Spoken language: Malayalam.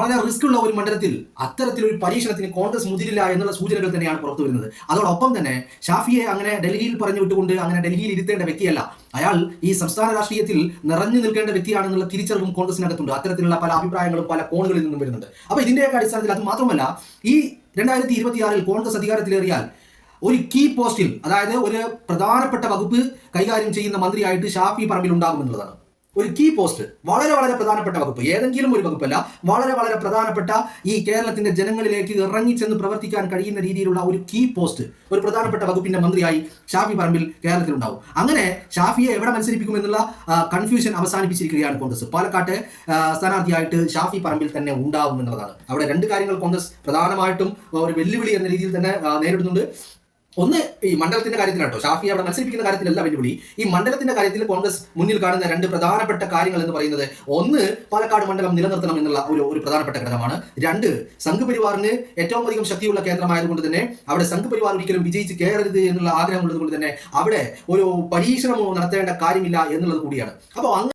വളരെ റിസ്ക് ഉള്ള ഒരു മണ്ഡലത്തിൽ അത്തരത്തിലൊരു പരീക്ഷണത്തിന് കോൺഗ്രസ് മുതിരില്ല എന്നുള്ള സൂചനകൾ തന്നെയാണ് പുറത്തു വരുന്നത്. അതോടൊപ്പം തന്നെ ഷാഫിയെ അങ്ങനെ ഡൽഹിയിൽ പറഞ്ഞു വിട്ടുകൊണ്ട് അങ്ങനെ ഡൽഹിയിൽ ഇരുത്തേണ്ട വ്യക്തിയല്ല. അയാൾ ഈ സംസ്ഥാന രാഷ്ട്രീയത്തിൽ നിറഞ്ഞു നിൽക്കേണ്ട വ്യക്തിയാണെന്നുള്ള തിരിച്ചറിവും കോൺഗ്രസിനകത്തുണ്ട്. അത്തരത്തിലുള്ള പല അഭിപ്രായങ്ങളും പല കോണുകളിൽ നിന്നും വരുന്നുണ്ട്. അപ്പൊ ഇതിന്റെയൊക്കെ അടിസ്ഥാനത്തിൽ അത് മാത്രമല്ല ഈ രണ്ടായിരത്തി ഇരുപത്തിയാറിൽ കോൺഗ്രസ് അധികാരത്തിലേറിയാൽ ഒരു കീ പോസ്റ്റിൽ അതായത് ഒരു പ്രധാനപ്പെട്ട വകുപ്പ് കൈകാര്യം ചെയ്യുന്ന മന്ത്രിയായിട്ട് ഷാഫി പറമ്പിൽ ഉണ്ടാകുമെന്നുള്ളതാണ്. ഒരു കീ പോസ്റ്റ് വളരെ വളരെ പ്രധാനപ്പെട്ട വകുപ്പ്. ഏതെങ്കിലും ഒരു വകുപ്പല്ല. വളരെ വളരെ പ്രധാനപ്പെട്ട ഈ കേരളത്തിന്റെ ജനങ്ങളിലേക്ക് ഇറങ്ങിച്ചെന്ന് പ്രവർത്തിക്കാൻ കഴിയുന്ന രീതിയിലുള്ള ഒരു കീ പോസ്റ്റ് ഒരു പ്രധാനപ്പെട്ട വകുപ്പിന്റെ മന്ത്രിയായി ഷാഫി പറമ്പിൽ കേരളത്തിൽ ഉണ്ടാവും. അങ്ങനെ ഷാഫിയെ എവിടെ മത്സരിപ്പിക്കും എന്നുള്ള കൺഫ്യൂഷൻ അവസാനിപ്പിച്ചിരിക്കുകയാണ് കോൺഗ്രസ്. പാലക്കാട്ട് സ്ഥാനാർത്ഥിയായിട്ട് ഷാഫി പറമ്പിൽ തന്നെ ഉണ്ടാവും എന്നുള്ളതാണ്. അവിടെ രണ്ട് കാര്യങ്ങൾ കോൺഗ്രസ് പ്രധാനമായിട്ടും ഒരു വെല്ലുവിളി എന്ന രീതിയിൽ തന്നെ നേരിടുന്നുണ്ട്. ഒന്ന് ഈ മണ്ഡലത്തിന്റെ കാര്യത്തിലാട്ടോ ഷാഫി അവിടെ മത്സരിപ്പിക്കുന്ന കാര്യത്തിലല്ല വെല്ലുവിളി. ഈ മണ്ഡലത്തിന്റെ കാര്യത്തിൽ കോൺഗ്രസ് മുന്നിൽ കാണുന്ന രണ്ട് പ്രധാനപ്പെട്ട കാര്യങ്ങൾ എന്ന് പറയുന്നത് ഒന്ന് പാലക്കാട് മണ്ഡലം നിലനിർത്തണം എന്നുള്ള ഒരു ഒരു പ്രധാനപ്പെട്ട ഘടകമാണ്. രണ്ട് സംഘപരിവാറിന് ഏറ്റവും അധികം ശക്തിയുള്ള കേന്ദ്രമായതുകൊണ്ട് തന്നെ അവിടെ സംഘപരിവാർ ഒരിക്കലും വിജയിച്ച് കയറരുത് എന്നുള്ള ആഗ്രഹമുള്ളത് കൊണ്ട് തന്നെ അവിടെ ഒരു പരീക്ഷണമോ നടത്തേണ്ട കാര്യമില്ല എന്നുള്ളത് കൂടിയാണ്. അപ്പോൾ